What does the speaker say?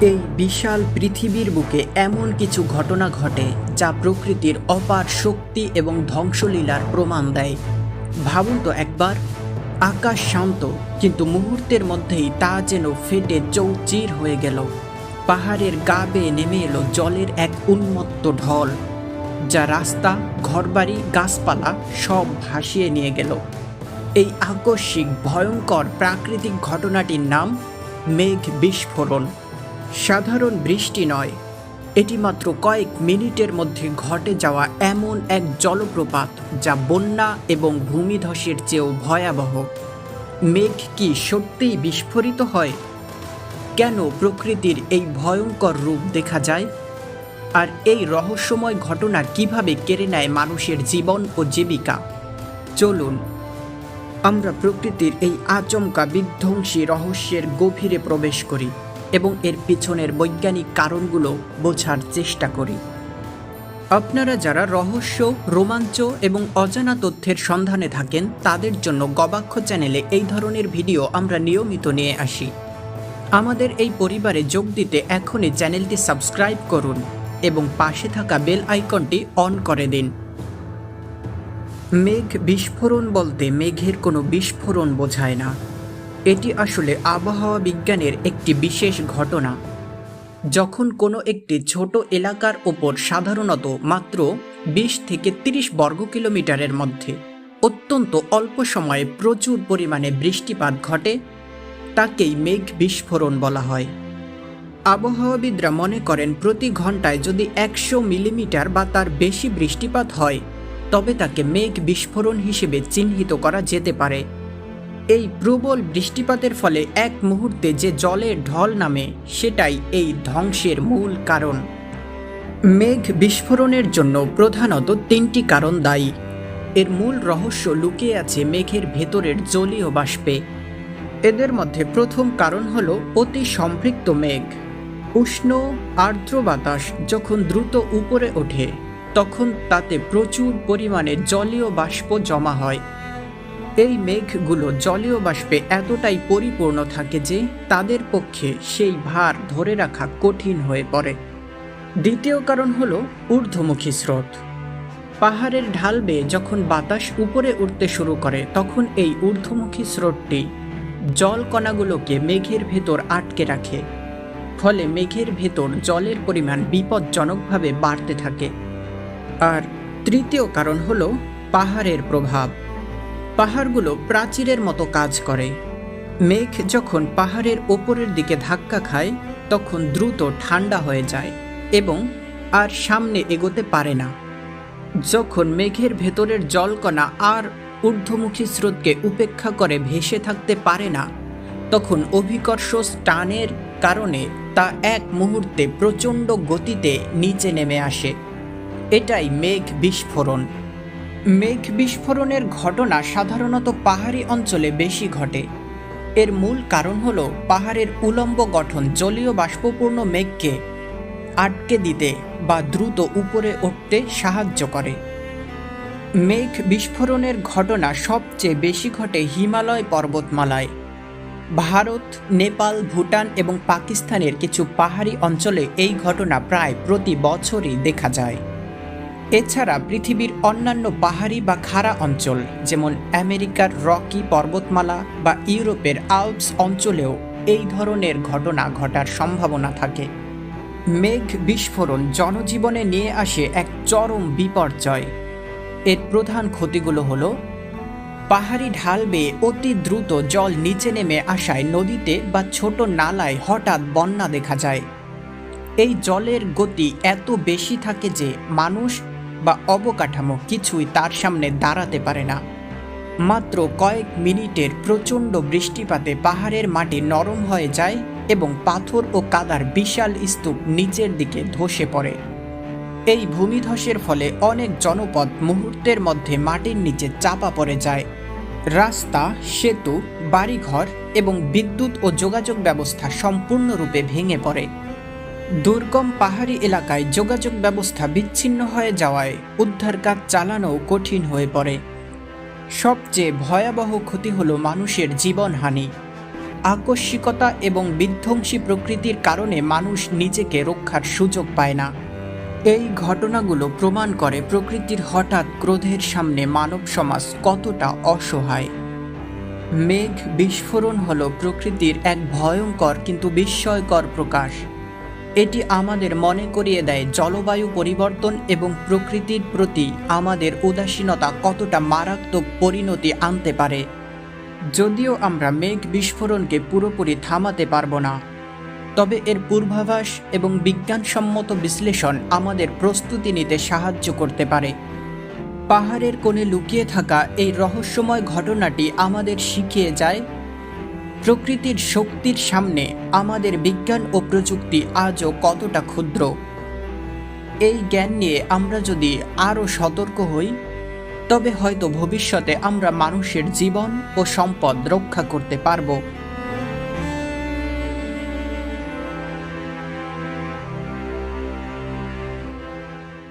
এই বিশাল পৃথিবীর বুকে এমন কিছু ঘটনা ঘটে যা প্রকৃতির অপার শক্তি এবং ধ্বংসলীলার প্রমাণ দেয়। ভাবুন তো একবার, আকাশ শান্ত, কিন্তু মুহূর্তের মধ্যেই তা যেন ফেটে চৌচির হয়ে গেল। পাহাড়ের গা বেয়ে নেমে এলো জলের এক উন্মত্ত ঢল, যা রাস্তা, ঘরবাড়ি, গাছপালা সব ভাসিয়ে নিয়ে গেল। এই আকস্মিক, ভয়ঙ্কর, প্রাকৃতিক ঘটনাটির নাম মেঘ বিস্ফোরণ। সাধারণ বৃষ্টি নয়। এটি মাত্র কয়েক মিনিটের মধ্যে ঘটে যাওয়া এমন এক জলপ্রপাত যা বন্যা এবং ভূমিধসের চেয়েও ভয়াবহ। মেঘ কি সত্যিই বিস্ফোরিত হয়? কেন প্রকৃতির এই ভয়ঙ্কর রূপ দেখা যায়? আর এই রহস্যময় ঘটনা কীভাবে কেড়ে নেয় মানুষের জীবন ও জীবিকা? চলুন, আমরা প্রকৃতির এই আচমকা বিধ্বংসী রহস্যের গভীরে প্রবেশ করি। এবং এর পিছনের বৈজ্ঞানিক কারণগুলো বোঝার চেষ্টা করি। আপনারা যারা রহস্য, রোমাঞ্চ এবং অজানা তথ্যের সন্ধানে থাকেন, তাদের জন্য গবাক্ষ চ্যানেলে এই ধরনের ভিডিও আমরা নিয়মিত নিয়ে আসি। আমাদের এই পরিবারে যোগ দিতে এখনই চ্যানেলটি সাবস্ক্রাইব করুন এবং পাশে থাকা বেল আইকনটি অন করে দিন। মেঘ বিস্ফোরণ বলতে মেঘের কোনো বিস্ফোরণ বোঝায় না। এটি আসলে আবহাওয়া বিজ্ঞানের একটি বিশেষ ঘটনা। যখন কোনো একটি ছোট এলাকার ওপর সাধারণত মাত্র বিশ থেকে তিরিশ বর্গ কিলোমিটারের মধ্যে অত্যন্ত অল্প সময়ে প্রচুর পরিমাণে বৃষ্টিপাত ঘটে, তাকেই মেঘ বিস্ফোরণ বলা হয়। আবহাওয়াবিদরা মনে করেন প্রতি ঘন্টায় যদি একশো মিলিমিটার বা তার বেশি বৃষ্টিপাত হয়, তবে তাকে মেঘ বিস্ফোরণ হিসেবে চিহ্নিত করা যেতে পারে। এই প্রবল বৃষ্টিপাতের ফলে এক মুহূর্তে যে জলের ঢল নামে, সেটাই এই ধ্বংসের মূল কারণ। মেঘ বিস্ফোরণের জন্য প্রধানত তিনটি কারণ দায়ী। এর মূল রহস্য লুকিয়ে আছে মেঘের ভেতরের জলীয় বাষ্পে। এদের মধ্যে প্রথম কারণ হল অতি সম্পৃক্ত মেঘ। উষ্ণ, আর্দ্র বাতাস যখন দ্রুত উপরে ওঠে, তখন তাতে প্রচুর পরিমাণে জলীয় বাষ্প জমা হয়। এই মেঘগুলো জলীয় বাষ্পে এতটাই পরিপূর্ণ থাকে যে তাদের পক্ষে সেই ভার ধরে রাখা কঠিন হয়ে পড়ে। দ্বিতীয় কারণ হল ঊর্ধ্বমুখী স্রোত। পাহাড়ের ঢাল বেয়ে যখন বাতাস উপরে উঠতে শুরু করে, তখন এই ঊর্ধ্বমুখী স্রোতটি জল কণাগুলোকে মেঘের ভেতর আটকে রাখে। ফলে মেঘের ভেতর জলের পরিমাণ বিপজ্জনকভাবে বাড়তে থাকে। আর তৃতীয় কারণ হল পাহাড়ের প্রভাব। পাহাড়গুলো প্রাচীরের মতো কাজ করে। মেঘ যখন পাহাড়ের ওপরের দিকে ধাক্কা খায়, তখন দ্রুত ঠান্ডা হয়ে যায় এবং আর সামনে এগোতে পারে না। যখন মেঘের ভেতরের জলকণা আর ঊর্ধ্বমুখী স্রোতকে উপেক্ষা করে ভেসে থাকতে পারে না, তখন অভিকর্ষ টানের কারণে তা এক মুহূর্তে প্রচণ্ড গতিতে নিচে নেমে আসে। এটাই মেঘ বিস্ফোরণ। মেঘ বিস্ফোরণের ঘটনা সাধারণত পাহাড়ি অঞ্চলে বেশি ঘটে। এর মূল কারণ হল পাহাড়ের উলম্ব গঠন জলীয় বাষ্পপূর্ণ মেঘকে আটকে দিতে বা দ্রুত উপরে উঠতে সাহায্য করে। মেঘ বিস্ফোরণের ঘটনা সবচেয়ে বেশি ঘটে হিমালয় পর্বতমালায়। ভারত, নেপাল, ভুটান এবং পাকিস্তানের কিছু পাহাড়ি অঞ্চলে এই ঘটনা প্রায় প্রতি বছরই দেখা যায়। এছাড়া পৃথিবীর অন্যান্য পাহাড়ি বা খাড়া অঞ্চল, যেমন আমেরিকার রকি পর্বতমালা বা ইউরোপের আল্পস অঞ্চলেও এই ধরনের ঘটনা ঘটার সম্ভাবনা থাকে। মেঘ বিস্ফোরণ জনজীবনে নিয়ে আসে এক চরম বিপর্যয়। এর প্রধান ক্ষতিগুলো হলো, পাহাড়ি ঢাল বেয়ে অতি দ্রুত জল নিচে নেমে আসায় নদীতে বা ছোট নালায় হঠাৎ বন্যা দেখা যায়। এই জলের গতি এত বেশি থাকে যে মানুষ বা অবকাঠামো কিছুই তার সামনে দাঁড়াতে পারে না। মাত্র কয়েক মিনিটের প্রচণ্ড বৃষ্টিপাতে পাহাড়ের মাটি নরম হয়ে যায় এবং পাথর ও কাদার বিশাল স্তূপ নিচের দিকে ধসে পড়ে। এই ভূমিধসের ফলে অনেক জনপদ মুহূর্তের মধ্যে মাটির নিচে চাপা পড়ে যায়। রাস্তা, সেতু, বাড়িঘর এবং বিদ্যুৎ ও যোগাযোগ ব্যবস্থা সম্পূর্ণরূপে ভেঙে পড়ে। দুর্গম পাহাড়ি এলাকায় যোগাযোগ ব্যবস্থা বিচ্ছিন্ন হয়ে যাওয়ায় উদ্ধার কাজ চালানোও কঠিন হয়ে পড়ে। সবচেয়ে ভয়াবহ ক্ষতি হলো মানুষের জীবনহানি। আকস্মিকতা এবং বিধ্বংসী প্রকৃতির কারণে মানুষ নিজেকে রক্ষার সুযোগ পায় না। এই ঘটনাগুলো প্রমাণ করে প্রকৃতির হঠাৎ ক্রোধের সামনে মানব সমাজ কতটা অসহায়। মেঘ বিস্ফোরণ হল প্রকৃতির এক ভয়ঙ্কর কিন্তু বিস্ময়কর প্রকাশ। এটি আমাদের মনে করিয়ে দেয় জলবায়ু পরিবর্তন এবং প্রকৃতির প্রতি আমাদের উদাসীনতা কতটা মারাত্মক পরিণতি আনতে পারে। যদিও আমরা মেঘ বিস্ফোরণকে পুরোপুরি থামাতে পারব না, তবে এর পূর্বাভাস এবং বিজ্ঞানসম্মত বিশ্লেষণ আমাদের প্রস্তুতি নিতে সাহায্য করতে পারে। পাহাড়ের কোণে লুকিয়ে থাকা এই রহস্যময় ঘটনাটি আমাদের শিখিয়ে যায় প্রকৃতির শক্তির সামনে আমাদের বিজ্ঞান ও প্রযুক্তি আজও কতটা ক্ষুদ্র? এই জ্ঞান নিয়ে আমরা যদি আরও সতর্ক হই, তবে হয়তো ভবিষ্যতে আমরা মানুষের জীবন ও সম্পদ রক্ষা করতে পারব।